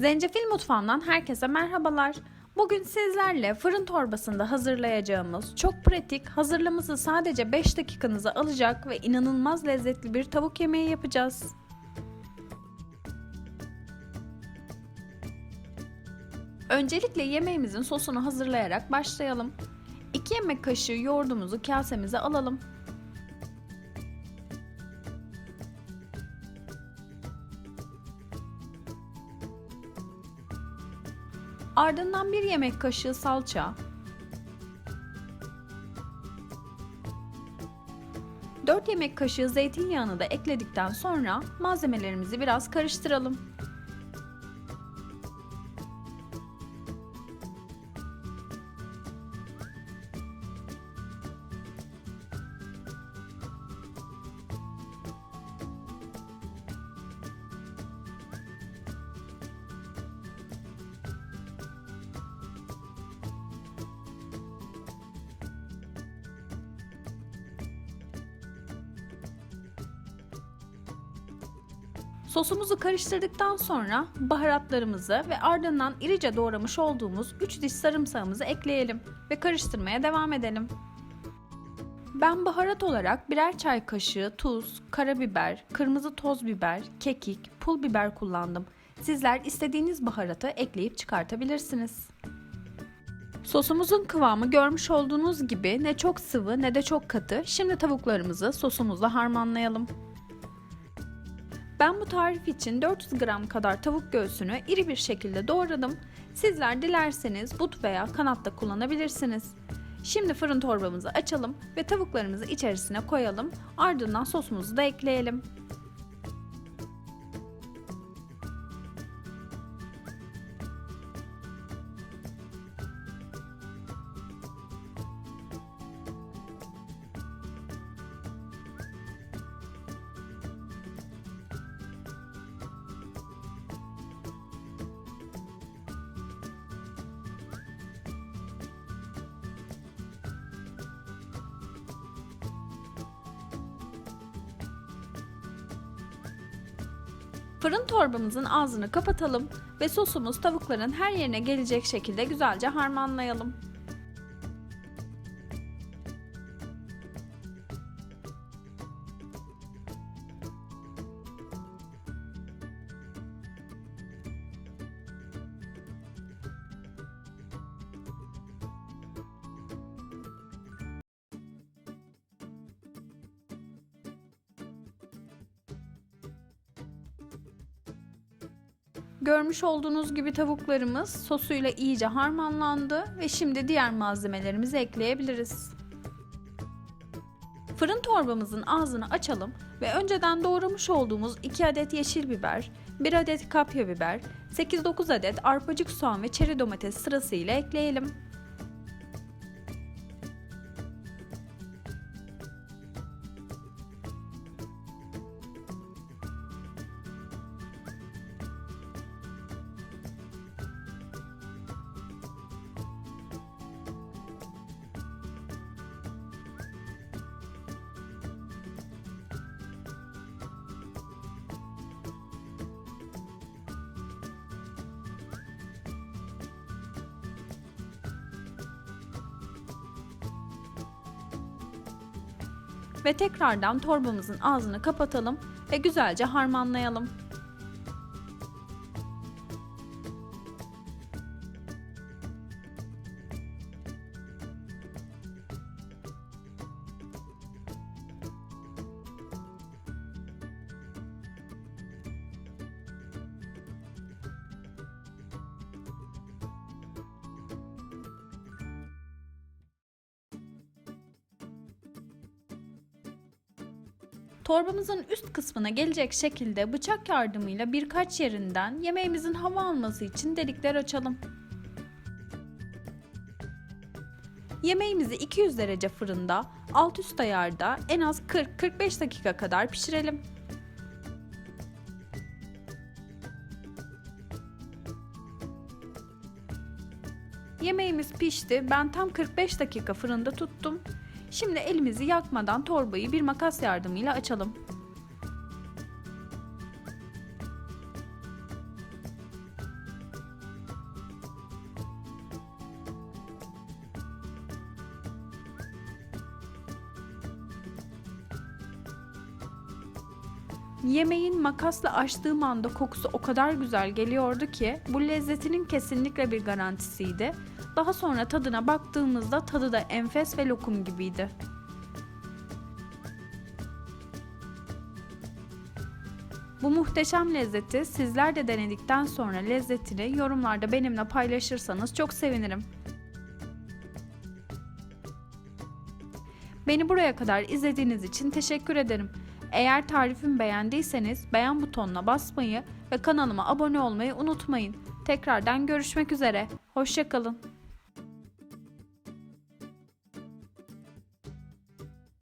Zencefil mutfağından herkese merhabalar. Bugün sizlerle fırın torbasında hazırlayacağımız çok pratik, hazırlaması sadece 5 dakikanızı alacak ve inanılmaz lezzetli bir tavuk yemeği yapacağız. Öncelikle yemeğimizin sosunu hazırlayarak başlayalım. 2 yemek kaşığı yoğurdumuzu kasemize alalım. Ardından 1 yemek kaşığı salça, 4 yemek kaşığı zeytinyağını da ekledikten sonra malzemelerimizi biraz karıştıralım. Sosumuzu karıştırdıktan sonra baharatlarımızı ve ardından irice doğramış olduğumuz 3 diş sarımsağımızı ekleyelim ve karıştırmaya devam edelim. Ben baharat olarak birer çay kaşığı tuz, karabiber, kırmızı toz biber, kekik, pul biber kullandım. Sizler istediğiniz baharatı ekleyip çıkartabilirsiniz. Sosumuzun kıvamı görmüş olduğunuz gibi ne çok sıvı ne de çok katı. Şimdi tavuklarımızı sosumuzla harmanlayalım. Ben bu tarif için 400 gram kadar tavuk göğsünü iri bir şekilde doğradım. Sizler dilerseniz but veya kanat da kullanabilirsiniz. Şimdi fırın torbamızı açalım ve tavuklarımızı içerisine koyalım. Ardından sosumuzu da ekleyelim. Fırın torbamızın ağzını kapatalım ve sosumuz tavukların her yerine gelecek şekilde güzelce harmanlayalım. Görmüş olduğunuz gibi tavuklarımız sosuyla iyice harmanlandı ve şimdi diğer malzemelerimizi ekleyebiliriz. Fırın torbamızın ağzını açalım ve önceden doğramış olduğumuz 2 adet yeşil biber, 1 adet kapya biber, 8-9 adet arpacık soğan ve çeri domates sırasıyla ekleyelim. Ve tekrardan torbamızın ağzını kapatalım ve güzelce harmanlayalım. Torbamızın üst kısmına gelecek şekilde bıçak yardımıyla birkaç yerinden yemeğimizin hava alması için delikler açalım. Yemeğimizi 200 derece fırında alt üst ayarda en az 40-45 dakika kadar pişirelim. Yemeğimiz pişti. Ben tam 45 dakika fırında tuttum. Şimdi elimizi yakmadan torbayı bir makas yardımıyla açalım. Yemeğin makasla açtığım anda kokusu o kadar güzel geliyordu ki bu lezzetinin kesinlikle bir garantisiydi. Daha sonra tadına baktığımızda tadı da enfes ve lokum gibiydi. Bu muhteşem lezzeti sizler de denedikten sonra lezzetini yorumlarda benimle paylaşırsanız çok sevinirim. Beni buraya kadar izlediğiniz için teşekkür ederim. Eğer tarifimi beğendiyseniz beğen butonuna basmayı ve kanalıma abone olmayı unutmayın. Tekrardan görüşmek üzere. Hoşçakalın.